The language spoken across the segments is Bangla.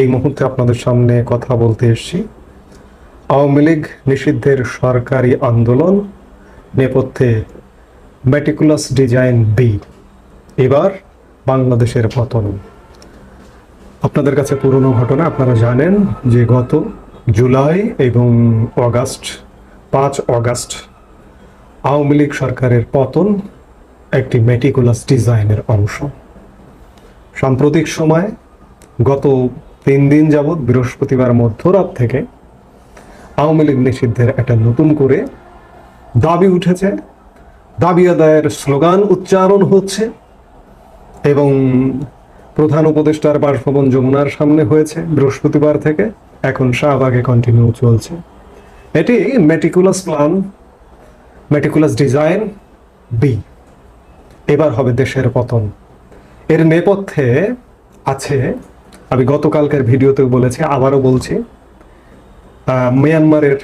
এই মুহূর্তে আপনাদের সামনে কথা বলতে এসেছি। আওয়ামী লীগ নিষিদ্ধের সরকারি আন্দোলন, নেপথ্যে মেটিকুলাস ডিজাইন বি এবার বাংলাদেশের পতন। আপনাদের কাছে পুরনো ঘটনা, আপনারা জানেন যে গত জুলাই এবং অগাস্ট, পাঁচ অগাস্ট আওয়ামী লীগ সরকারের পতন একটি মেটিকুলাস ডিজাইনের অংশ। সাম্প্রতিক সময় গত তিন দিন যাবৎ বৃহস্পতিবার মধ্যরাত থেকে আওয়ামী লীগ নিষিদ্ধের একটা নতুন করে দাবি উঠেছে। দাবি আদায়ের স্লোগান উচ্চারণ হচ্ছে এবং প্রধান উপদেষ্টার বাসভবন যমুনার সামনে হয়েছে বৃহস্পতিবার থেকে। এখন শাহবাগে কন্টিনিউ চলছে। এটি মেটিকুলাস প্ল্যান মেটিকুলাস ডিজাইন বি এবার হবে দেশের পতন। এর নেপথ্যে আছে আমি গতকালকার ভিডিওতেও বলেছি, আবারও বলছি মিয়ানমারের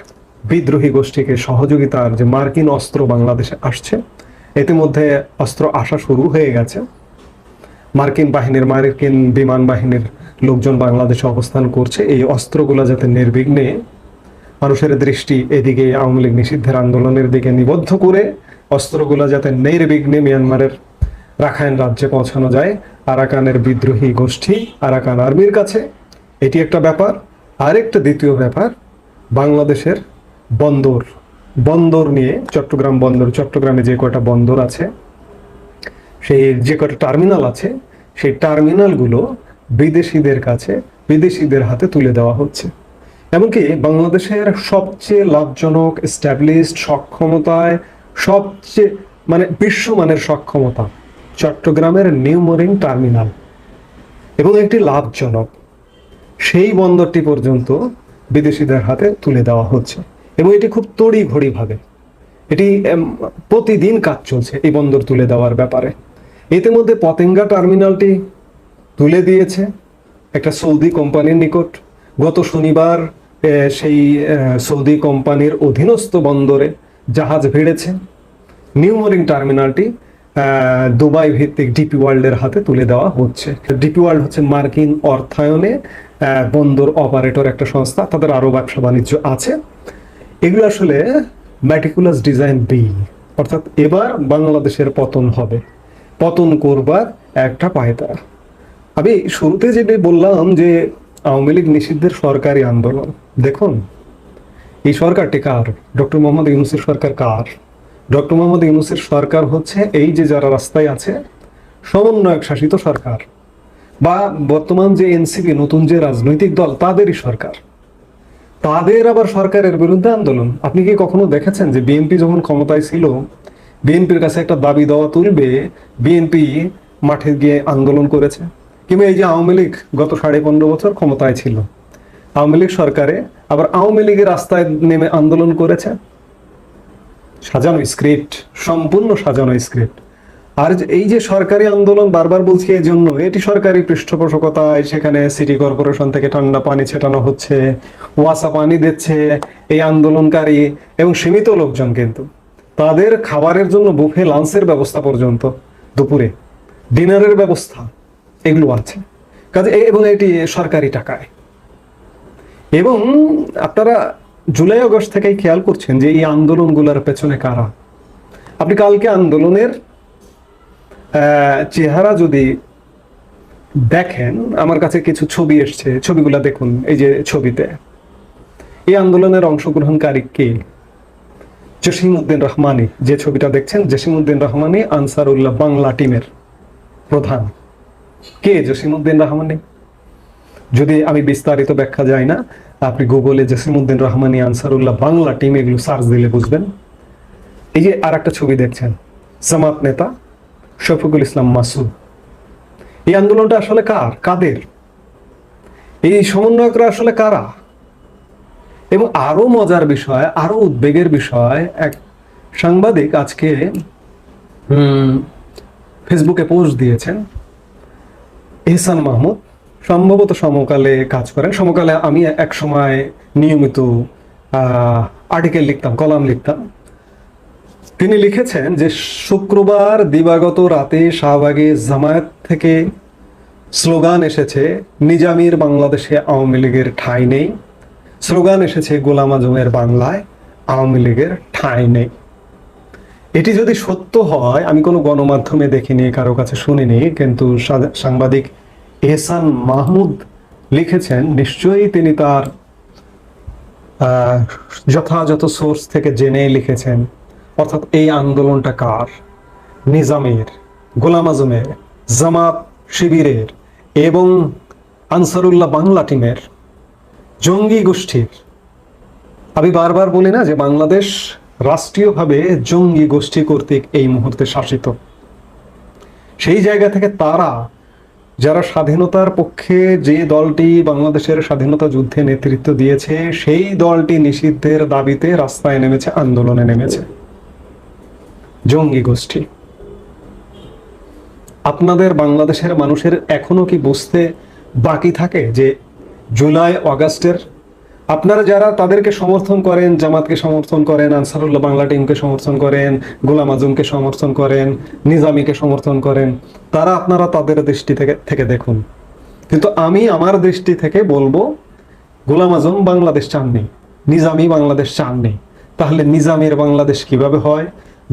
বিদ্রোহী গোষ্ঠীকে সহযোগিতার যে মার্কিন অস্ত্র বাংলাদেশে আসছে, ইতিমধ্যে অস্ত্র আসা শুরু হয়ে গেছে। মার্কিন বাহিনীর, মার্কিন বিমান বাহিনীর লোকজন বাংলাদেশে অবস্থান করছে। এই অস্ত্রগুলো যাতে নির্বিঘ্নে মানুষের দৃষ্টি এদিকে আওয়ামী লীগ নিষিদ্ধের আন্দোলনের দিকে নিবদ্ধ করে, অস্ত্রগুলো যাতে নির্বিঘ্নে মিয়ানমারের রাখাইন রাজ্যে পৌঁছানো যায়। আরাকানের বিদ্রোহী গোষ্ঠী আরাকান আর্মির কাছে। এটি একটা ব্যাপার। আরেকটা দ্বিতীয় ব্যাপার, বাংলাদেশের বন্দর। বন্দর নিয়ে চট্টগ্রাম বন্দর, চট্টগ্রামে যে কয়টা বন্দর আছে, সেই যে কটা টার্মিনাল আছে, সেই টার্মিনালগুলো বিদেশিদের কাছে, বিদেশিদের হাতে তুলে দেওয়া হচ্ছে। এমনকি বাংলাদেশের সবচেয়ে লাভজনক এস্টাবলিশড সক্ষমতায় সবচেয়ে মানে বিশ্বমানের সক্ষমতা চট্টগ্রামের নিউমোরিং টার্মিনাল এবং একটি লাভজনক। সেই বন্দরটি পর্যন্ত বিদেশিদের হাতে তুলে দেওয়া হচ্ছে এবং এটি খুব তড়িঘড়ি ভাবে। এটি প্রতিদিন কাজ চলছে এই বন্দর তুলে দেওয়ার ব্যাপারে। ইতিমধ্যে পতেঙ্গা টার্মিনালটি তুলে দিয়েছে একটা সৌদি কোম্পানির নিকট। গত শনিবার সেই সৌদি কোম্পানির অধীনস্থ বন্দরে জাহাজ ভিড়েছে। নিউমোরিং টার্মিনালটি আহ, দুবাই ভিত্তিক ডিপি ওয়ার্ল্ডের হাতে তুলে দেওয়া হচ্ছে। ডিপি ওয়ার্ল্ড হচ্ছে মার্কিন অর্থায়নে বন্দর অপারেটর একটা সংস্থা, তাদের আরও ব্যবসা বাণিজ্য আছে। এগুলো আসলে ম্যাটিকুলাস ডিজাইন বি অর্থাৎ এবার বাংলাদেশের পতন হবে। পতন করবার একটা পায়তারা আমি শুরুতে যেটা বললাম যে আওয়ামী লীগ নিষিদ্ধের সরকারি আন্দোলন, দেখুন, এই সরকারটি কার? ডক্টর মোহাম্মদ ইউনুসের সরকার কার? ডক্টর মোহাম্মদ ইউনুসের সরকার হচ্ছে এই যে যারা রাস্তায় আছে, সমন্বয়ক শাসিত সরকার বা বর্তমান যে এনসিপি, নতুন যে রাজনৈতিক দল, তাদেরই সরকার। তাদের আবার সরকারের বিরুদ্ধে আন্দোলন। আপনি কি কখনো দেখেছেন যে বিএনপি যখন ক্ষমতায় ছিল বিএনপির কাছে একটা দাবি দেওয়া তুলবে বিএনপি মাঠে গিয়ে আন্দোলন করেছে? কিংবা এই যে আওয়ামী লীগ গত সাড়ে পনেরো বছর ক্ষমতায় ছিল, আওয়ামী লীগ সরকারে আবার আওয়ামী লীগের রাস্তায় নেমে আন্দোলন করেছে? সাজানো স্ক্রিপ্ট সম্পূর্ণ সাজানো স্ক্রিপ্ট আর এই যে সরকারি আন্দোলন বারবার বলছি এই জন্য এটি সরকারি পৃষ্ঠপোষকতায় সেখানে সিটি কর্পোরেশন থেকে ঠান্ডা পানি ছেটানো হচ্ছে ওয়াসা পানি দিচ্ছে, এই আন্দোলনকারী এবং সীমিত লোকজন কিন্তু। তাদের খাবারের জন্য বুফে লাঞ্চের ব্যবস্থা পর্যন্ত, দুপুরে। ডিনারের ব্যবস্থা, এগুলো আছে। কাজে এবং এটি সরকারি টাকায়। এবং আপনারা জুলাই আগস্ট থেকেই খেয়াল করছেন যে এই আন্দোলনগুলোর পেছনে কারা? আপনি কালকে আন্দোলনের চেহারা যদি দেখেন, আমার কাছে কিছু ছবি এসছে, ছবিগুলো দেখুন, এই যে ছবিতে। এই আন্দোলনের অংশগ্রহণকারী কে? জসিমউদ্দিন রহমানি। যে ছবিটা দেখছেন, জসিমউদ্দিন রহমানি আনসারুল্লাহ বাংলা টিমের প্রধান। কে জসিমউদ্দিন রহমানি? যদি আমি বিস্তারিত ব্যাখ্যা যাই না, আপনি গুগলে জসিমউদ্দিন রহমানি, আনসারুল্লাহ বাংলা টিম এগুলো সার্চ দিলে বুঝবেন। এই যে আর একটা ছবি দেখছেন, জামাত নেতা শফিকুল ইসলাম মাসুদ। এই আন্দোলনটা আসলে কার? কাদের? এই সমন্বয়করা আসলে কারা? এবং আরও মজার বিষয়, আরও উদ্বেগের বিষয়, এক সাংবাদিক আজকে ফেসবুকে পোস্ট দিয়েছেন, এহসান মাহমুদ। সম্ভবত সমকালে কাজ করেন। সমকালে আমি এক সময় নিয়মিত আর্টিকেল লিখতাম কলাম লিখতাম। তিনি লিখেছেন যে, শুক্রবার দিবাগত রাতে শাহবাগে জামায়াত থেকে স্লোগান এসেছে, নিজামির বাংলাদেশে আওয়ামী লীগের ঠাঁই নেই। স্লোগান এসেছে, গোলাম আজমের বাংলায় আওয়ামী লীগের ঠাঁই নেই। এটি যদি সত্য হয়, আমি কোনো গণমাধ্যমে দেখিনি, কারও কাছে শুনিনি, কিন্তু সাংবাদিক এহসান মাহমুদ লিখেছেন, নিশ্চয়ই তিনি তার যথাযথ সোর্স থেকে জেনে লিখেছেন। অর্থাৎ এই আন্দোলনটা কার? নিজামের, গোলাম আজমের, জামাত শিবিরের এবং আনসারুল্লাহ বাংলা টিমের জঙ্গি গোষ্ঠীর। আমি বারবার বলি না যে বাংলাদেশ রাষ্ট্রীয়ভাবে জঙ্গি গোষ্ঠী কর্তৃক এই মুহূর্তে শাসিত। সেই জায়গা থেকে তারা যারা স্বাধীনতার পক্ষে যে দলটি বাংলাদেশের স্বাধীনতা যুদ্ধে নেতৃত্ব দিয়েছে, সেই দলটি নিষিদ্ধের দাবিতে রাস্তায় নেমেছে, আন্দোলনে নেমেছে। জঙ্গি গোষ্ঠী। আপনাদের বাংলাদেশের মানুষের এখনও কি বুঝতে বাকি থাকে যে জুলাই, অগাস্টের আপনারা যারা তাদেরকে সমর্থন করেন, জামাতকে সমর্থন করেন, আনসারুল্লাহ বাংলা টিমকে সমর্থন করেন, গোলাম আজমকে সমর্থন করেন, নিজামীকে সমর্থন করেন, তারা আপনারা তাদের দৃষ্টি থেকে থেকে দেখুন। কিন্তু আমি আমার দৃষ্টি থেকে বলব, গোলাম আজম বাংলাদেশ চাননি নিজামী বাংলাদেশ চাননি তাহলে নিজামের বাংলাদেশ কীভাবে হয়,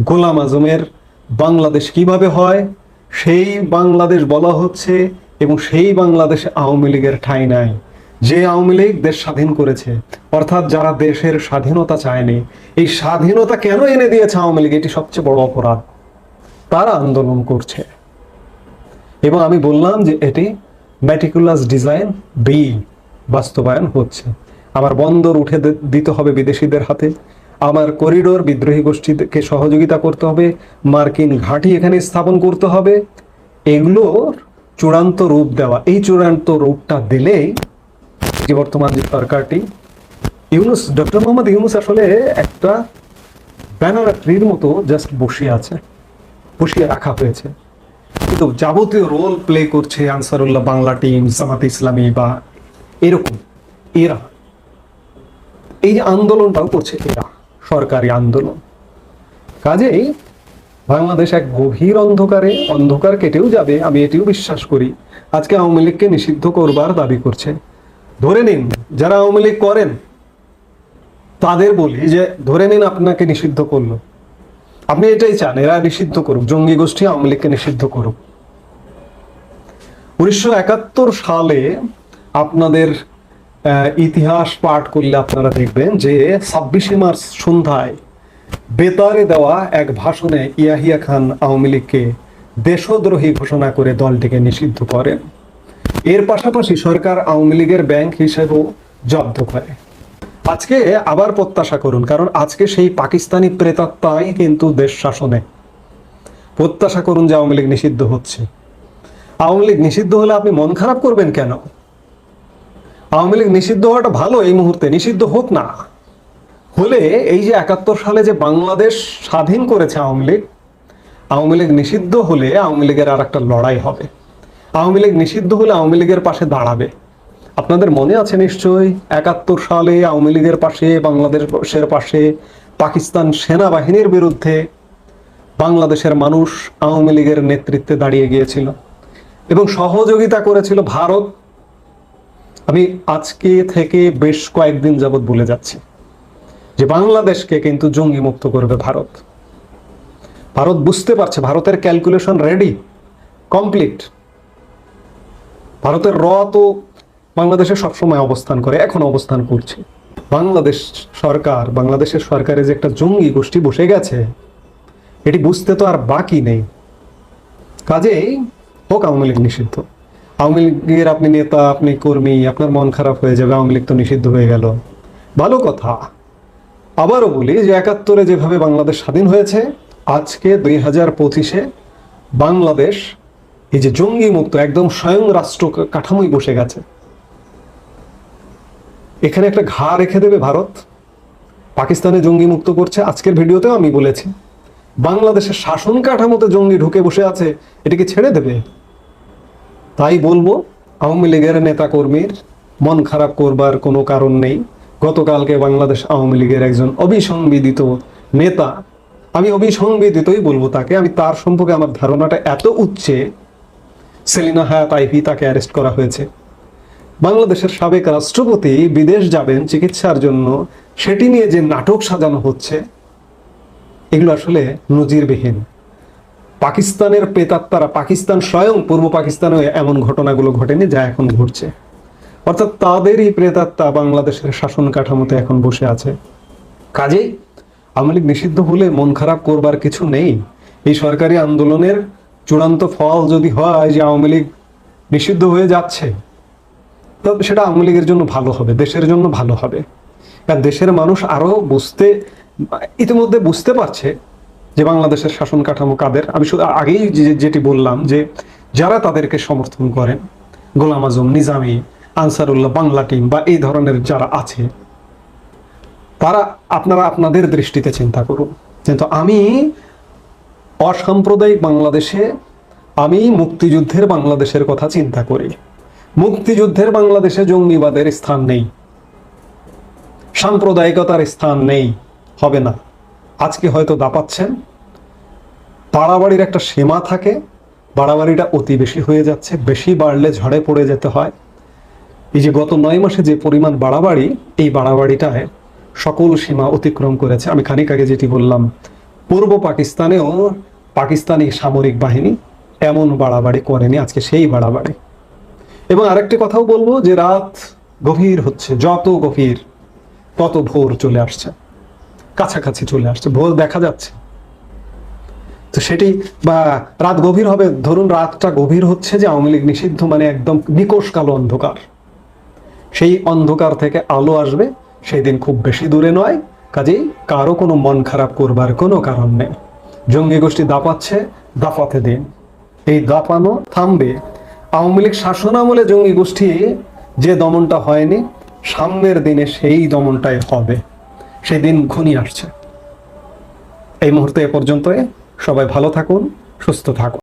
গোলাম আজমের বাংলাদেশ কীভাবে হয়, সেই বাংলাদেশ বলা হচ্ছে এবং সেই বাংলাদেশে আওয়ামী লীগের ঠাঁই নাই। যে আওয়ামী লীগ দেশ স্বাধীন করেছে, অর্থাৎ যারা দেশের স্বাধীনতা চায়নি, এই স্বাধীনতা কেন এনে দিয়েছে আওয়ামী লীগ? এটি সবচেয়ে বড় অপরাধ। তারা আন্দোলন করছে। এবং আমি বললাম যে এটি ম্যাটিকুলাস ডিজাইন বি বাস্তবায়ন হচ্ছে। আমার বন্দর উঠে দিতে হবে বিদেশিদের হাতে। আমার করিডোর বিদ্রোহী গোষ্ঠীকে সহযোগিতা করতে হবে। মার্কিন ঘাঁটি এখানে স্থাপন করতে হবে। এগুলোর চূড়ান্ত রূপ দেওয়া, এই চূড়ান্ত রূপটা দিলেই যে বর্তমান যে সরকারটি, ইউনুস, ডক্টর মোহাম্মদ ইউনুস আসলে একটা ব্যানার ট্রির মতো জাস্ট বসে আছে, বসিয়ে রাখা হয়েছে। কিন্তু যাবতীয় রোল প্লে করছে আনসারুল্লাহ, বাংলা টিম জামাত ইসলামী বা এরকম, এরা। এই যে আন্দোলনটাও করছে এরা, সরকারি আন্দোলন। কাজেই বাংলাদেশ এক গভীর অন্ধকারে, অন্ধকার কেটেও যাবে, আমি এটিও বিশ্বাস করি। আজকে আওয়ামী লীগকে নিষিদ্ধ করবার দাবি করছে। ধরে নিন, যারা আওয়ামী লীগ করেন, তাদের বলি যে, ধরে নিন আপনাকে নিষিদ্ধ করল। আপনি এটাই চান, এরা নিষিদ্ধ করুক, জঙ্গি গোষ্ঠী আওয়ামী লীগকে নিষিদ্ধ করুক। উনিশশো একাত্তর সালে আপনাদের ইতিহাস পাঠ করলে আপনারা দেখবেন যে, ছাব্বিশে মার্চ সন্ধ্যায় বেতারে দেওয়া এক ভাষণে ইয়াহিয়া খান আওয়ামী লীগকে দেশদ্রোহী ঘোষণা করে দলটিকে নিষিদ্ধ করেন। এর পাশাপাশি সরকার আওয়ামী লীগের ব্যাংক হিসেবেও জব্দ করে। আজকে আবার প্রত্যাশা করুন, কারণ আজকে সেই পাকিস্তানি প্রেতাত্মাই কিন্তু দেশ শাসনে। প্রত্যাশা করুন যে আওয়ামী লীগ নিষিদ্ধ হচ্ছে। আওয়ামী লীগ নিষিদ্ধ হলে আপনি মন খারাপ করবেন কেন? আওয়ামী লীগ নিষিদ্ধ হওয়াটা ভালো এই মুহূর্তে, নিষিদ্ধ হোক না। হলে এই যে একাত্তর সালে যে বাংলাদেশ স্বাধীন করেছে আওয়ামী লীগ আওয়ামী লীগ নিষিদ্ধ হলে আওয়ামী লীগের আর একটা লড়াই হবে। আওয়ামী লীগ নিষিদ্ধ হলে আওয়ামী লীগের পাশে দাঁড়াবে। আপনাদের মনে আছে নিশ্চয়ই? একাত্তর সালে আওয়ামী লীগের পাশে, বাংলাদেশের পাশে, পাকিস্তান সেনাবাহিনীর বিরুদ্ধে বাংলাদেশের মানুষ আওয়ামী লীগের নেতৃত্বে দাঁড়িয়ে গিয়েছিল এবং সহযোগিতা করেছিল ভারত। আমি আজকে থেকে বেশ কয়েকদিন যাবৎ বলে যাচ্ছি যে বাংলাদেশকে কিন্তু জঙ্গি মুক্ত করবে ভারত। ভারত বুঝতে পারছে, ভারতের ক্যালকুলেশন রেডি কমপ্লিট ভারতের র তো বাংলাদেশে সবসময় অবস্থান করে, এখন অবস্থান করছে। বাংলাদেশ সরকার, বাংলাদেশের সরকারে যে একটা জঙ্গি গোষ্ঠী বসে গেছে, এটি বুঝতে তো আর বাকি নেই। কাজেই হোক আওয়ামী লীগ নিষিদ্ধ। আওয়ামী লীগের আপনি নেতা, আপনি কর্মী, আপনার মন খারাপ হয়ে যাবে, আওয়ামী লীগ তো নিষিদ্ধ হয়ে গেল। ভালো কথা। আবারও বলি যে একাত্তরে যেভাবে বাংলাদেশ স্বাধীন হয়েছে, আজকে দুই হাজার পঁচিশে বাংলাদেশ এই যে জঙ্গি মুক্ত একদম স্বয়ং রাষ্ট্র কাঠামোই বসে গেছে। এখানে একটা ঘা রেখে দেবে ভারত। পাকিস্তানে জঙ্গি মুক্ত করছে। আজকের ভিডিওতেও আমি বলেছি। বাংলাদেশের শাসন কাঠামোতে জঙ্গি ঢুকে বসে আছে, এটাকে ছেড়ে দেবে। তাই বলব, আওয়ামী লীগের নেতা কর্মীর মন খারাপ করবার কোনো কারণ নেই। গতকালকে বাংলাদেশ আওয়ামী লীগের একজন অবিসংবিদিত নেতা, আমি অবিসংবিদিতই বলব তাকে, আমি তার সম্পর্কে আমার ধারণাটা এত উচ্চে সেলিনা হায়াত আইভি তাকে অ্যারেস্ট করা হয়েছে। বাংলাদেশের সাবেক রাষ্ট্রপতি বিদেশ যাবেন চিকিৎসার জন্য, সেটি নিয়ে যে নাটক সাজানো হচ্ছে, এগুলো আসলে নজিরবিহীন। পাকিস্তানের প্রেতাত্মারা পাকিস্তান স্বয়ং পূর্ব পাকিস্তানে এমন ঘটনাগুলো ঘটেনি যা এখন ঘটছে। অর্থাৎ তাদেরই প্রেতাত্মা বাংলাদেশের শাসন কাঠামোতে এখন বসে আছে। কাজেই আওয়ামী লীগ নিষিদ্ধ হলে মন খারাপ করবার কিছু নেই। এই সরকারি আন্দোলনের চূড়ান্ত ফল যদি হয় যে আওয়ামী লীগ নিষিদ্ধ হয়ে যাচ্ছে তবে সেটা আওয়ামী লীগের জন্য ভালো হবে, দেশের জন্য ভালো হবে। কারণ দেশের মানুষ আরও বুঝতে, ইতিমধ্যে বুঝতে পারছে যে বাংলাদেশের শাসন কাঠামো কাদের। আমি শুধু আগেই যেটি বললাম যে, যারা তাদেরকে সমর্থন করেন, গোলাম আজম, নিজামী, আনসারুল্লাহ, বাংলা টিম বা এই ধরনের যারা আছে, তারা আপনারা আপনাদের দৃষ্টিতে চিন্তা করুন। কিন্তু আমি অসাম্প্রদায়িক বাংলাদেশে আমি মুক্তিযুদ্ধের বাংলাদেশের কথা চিন্তা করি। মুক্তিযুদ্ধের বাংলাদেশে জঙ্গিবাদের স্থান নেই। সাম্প্রদায়িকতার স্থান নেই। হবে না। আজকে হয়তো দাপাচ্ছেন। বাড়াবাড়ির একটা সীমা থাকে। বাড়াবাড়িটা অতি বেশি হয়ে যাচ্ছে। বেশি বাড়লে ঝড়ে পড়ে যেতে হয়। এই যে গত নয় মাসে যে পরিমাণ বাড়াবাড়ি, এই বাড়াবাড়িটায় সকল সীমা অতিক্রম করেছে। আমি খানিক আগে যেটি বললাম, পূর্ব পাকিস্তানেও পাকিস্তানি সামরিক বাহিনী এমন বাড়াবাড়ি করেনি, আজকে সেই বাড়াবাড়ি। এবং আরেকটি কথাও বলব যে রাত গভীর হচ্ছে, যত গভীর, তত ভোর চলে আসছে, কাছাকাছি চলে আসছে, ভোর দেখা যাচ্ছে। তো সেটি বা রাত গভীর হবে, ধরুন রাতটা গভীর হচ্ছে যে আওয়ামী লীগ নিষিদ্ধ মানে একদম নিকোষ কালো অন্ধকার। সেই অন্ধকার থেকে আলো আসবে সেই দিন খুব বেশি দূরে নয়, কাজেই কারও কোনো মন খারাপ করবার কোনো কারণ নেই। জঙ্গি গোষ্ঠী দাপাচ্ছে দাপাতে দিন। এই দাপানো থামবে। আওয়ামী লীগ শাসন আমলে জঙ্গি গোষ্ঠী যে দমনটা হয়নি, সামনের দিনে সেই দমনটাই হবে। সেই দিন আসছে। এই মুহূর্তে এ পর্যন্তই। সবাই ভালো থাকুন, সুস্থ থাকুন।